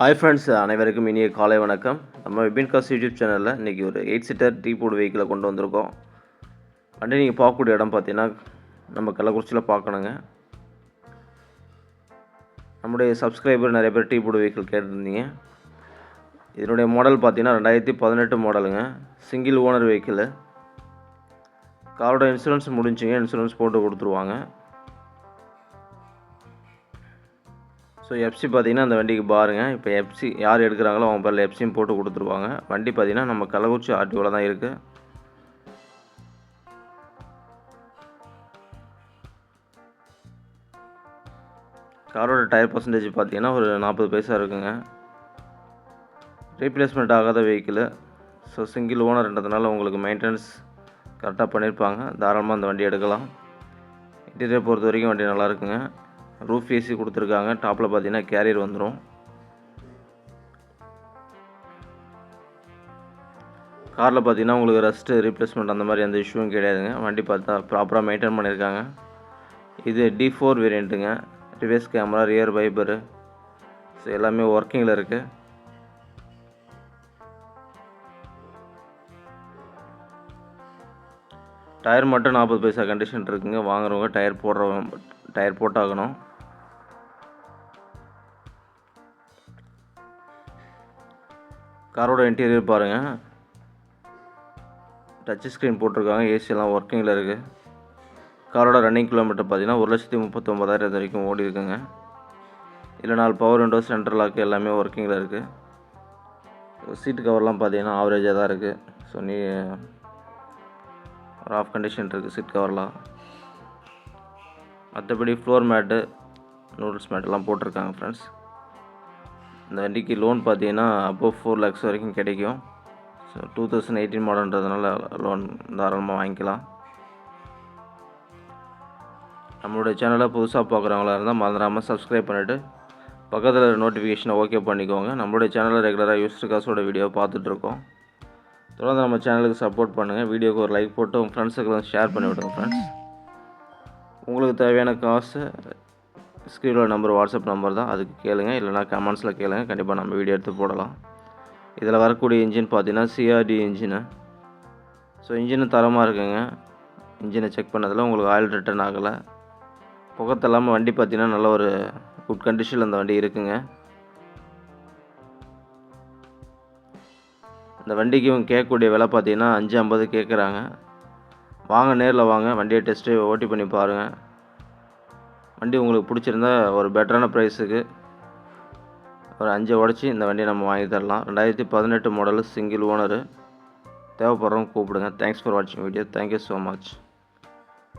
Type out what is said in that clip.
Hi friends அனைவருக்கும் இனிய காலை வணக்கம். நம்ம விபின் காஸ் யூடியூப் சேனலில் இன்றைக்கி ஒரு எயிட் சீட்டர் டீ போர்டு வெஹிக்கிளை கொண்டு வந்திருக்கோம். வண்டி நீங்கள் பார்க்கக்கூடிய இடம் பார்த்தீங்கன்னா நம்ம கள்ளக்குறிச்சியில் பார்க்கணுங்க. நம்முடைய சப்ஸ்கிரைபர் நிறைய பேர் டீ போர்டு வெஹிக்கிள் கேட்டிருந்தீங்க. இதனுடைய மாடல் பார்த்தீங்கன்னா ரெண்டாயிரத்தி பதினெட்டு மாடலுங்க சிங்கிள் ஓனர் வெஹிக்கிள் காரோட இன்சூரன்ஸ் முடிஞ்சுங்க இன்சூரன்ஸ் போட்டு கொடுத்துருவாங்க. ஸோ எஃப்சி பார்த்தீங்கன்னா அந்த வண்டிக்கு பாருங்க. இப்போ எஃப்சி யார் எடுக்கிறாங்களோ அவங்க பேரில் எஃப்சியும் போட்டு கொடுத்துருவாங்க. வண்டி பார்த்தீங்கன்னா நம்ம கள்ளக்குறிச்சி ஆர்டிஓவில் தான் இருக்குது காரோட டயர் பர்சன்டேஜ் பார்த்தீங்கன்னா ஒரு நாற்பது பைசா இருக்குங்க. ரீப்ளேஸ்மெண்ட் ஆகாத வெஹிக்கிள் ஸோ சிங்கிள் ஓனர்ன்றதுனால உங்களுக்கு மெயின்டெனன்ஸ் கரெக்டாக பண்ணியிருப்பாங்க தாராளமாக அந்த வண்டி எடுக்கலாம். இன்டீரியர் பொறுத்த வரைக்கும் வண்டி நல்லா இருக்குங்க. ரூஃப் ஏசி கொடுத்துருக்காங்க. டாப்பில் பார்த்தீங்கன்னா கேரியர் வந்துடும் காரில் பார்த்தீங்கன்னா உங்களுக்கு ரஸ்ட்டு ரீப்ளேஸ்மெண்ட் அந்த மாதிரி எந்த இஷ்யூவும் கிடையாதுங்க. வண்டி பார்த்தா ப்ராப்பராக மெயின்டைன் பண்ணியிருக்காங்க. இது T four வேரியண்ட்டுங்க reverse camera rear wiper so எல்லாமே ஒர்க்கிங்கில் இருக்குது டயர் மட்டும் நாற்பது பைசா கண்டிஷன் இருக்குங்க. வாங்குறவங்க டயர் போடுறவங்க டயர் போட்டாகணும். காரோட இன்டீரியர் பாருங்கள் டச் ஸ்க்ரீன் போட்டிருக்காங்க. ஏசியெல்லாம் ஒர்க்கிங்கில் இருக்குது காரோட ரன்னிங் கிலோமீட்டர் பார்த்தீங்கன்னா ஒரு லட்சத்தி முப்பத்தொம்பதாயிரம் வரைக்கும் ஓடி இருக்குங்க. இதில் நாலு பவர் விண்டோஸ் சென்டர் லாக் எல்லாமே ஒர்க்கிங்கில் இருக்குது சீட்டு கவர்லாம் பார்த்தீங்கன்னா ஆவரேஜாக தான் இருக்குது ஸோ நீ ஒரு ஆஃப் கண்டிஷன் இருக்குது சீட் கவர்லாம் மற்றபடி ஃப்ளோர் மேட்டு நூடுல்ஸ் மேட்டெல்லாம் போட்டிருக்காங்க ஃப்ரெண்ட்ஸ் இந்த வண்டிக்கு லோன் பார்த்தீங்கன்னா அப்போ ஃபோர் லேக்ஸ் வரைக்கும் கிடைக்கும். ஸோ டூ தௌசண்ட் எயிட்டீன் மாடல்ன்றதுனால லோன் தாராளமாக வாங்கிக்கலாம். நம்மளுடைய சேனலை புதுசாக பார்க்குறவங்களா இருந்தால் மறந்துடாமல் சப்ஸ்கிரைப் பண்ணிவிட்டு பக்கத்தில் நோட்டிஃபிகேஷனை ஓகே பண்ணிக்கோங்க. நம்மளுடைய சேனலில் ரெகுலராக யூஸ்டு காசோட வீடியோ பார்த்துட்ருக்கோம் தொடர்ந்து நம்ம சேனலுக்கு சப்போர்ட் பண்ணுங்கள் வீடியோக்கு ஒரு லைக் போட்டு உங்கள் ஃப்ரெண்ட்ஸுக்கு ஷேர் பண்ணிவிடுங்க ஃப்ரெண்ட்ஸ் உங்களுக்கு தேவையான காசு ஸ்க்ரீனில் நம்பர் வாட்ஸ்அப் நம்பர் தான். அதுக்கு கேளுங்க. இல்லைனா கமெண்ட்ஸில் கேளுங்க. கண்டிப்பாக நம்ம வீடியோ எடுத்து போடலாம். இதில் வரக்கூடிய இன்ஜின் பார்த்தீங்கன்னா சிஆர்டி இன்ஜினு ஸோ இன்ஜினு தரமாக இருக்குங்க. இன்ஜினை செக் பண்ணதில் உங்களுக்கு ஆயில் ரிட்டர்ன் ஆகலை. புகத்தெல்லாமல் வண்டி பார்த்தீங்கன்னா நல்ல ஒரு குட் கண்டிஷனில் அந்த வண்டி இருக்குங்க. இந்த வண்டிக்கு இவங்க கேட்கக்கூடிய விலை பார்த்தீங்கன்னா அஞ்சு ஐம்பது கேட்குறாங்க. வாங்க நேரில் வாங்க. வண்டியை டெஸ்ட்டு ஓட்டி பண்ணி பாருங்கள் வண்டி உங்களுக்கு பிடிச்சிருந்தா ஒரு பெட்டரான ப்ரைஸுக்கு ஒரு அஞ்சு உடச்சி இந்த வண்டியை நம்ம வாங்கி தரலாம். ரெண்டாயிரத்தி பதினெட்டு மாடலு சிங்கிள் ஓனரு தேவைப்படுறவங்க கூப்பிடுங்க. தேங்க்ஸ் ஃபார் வாட்சிங் video thank you so much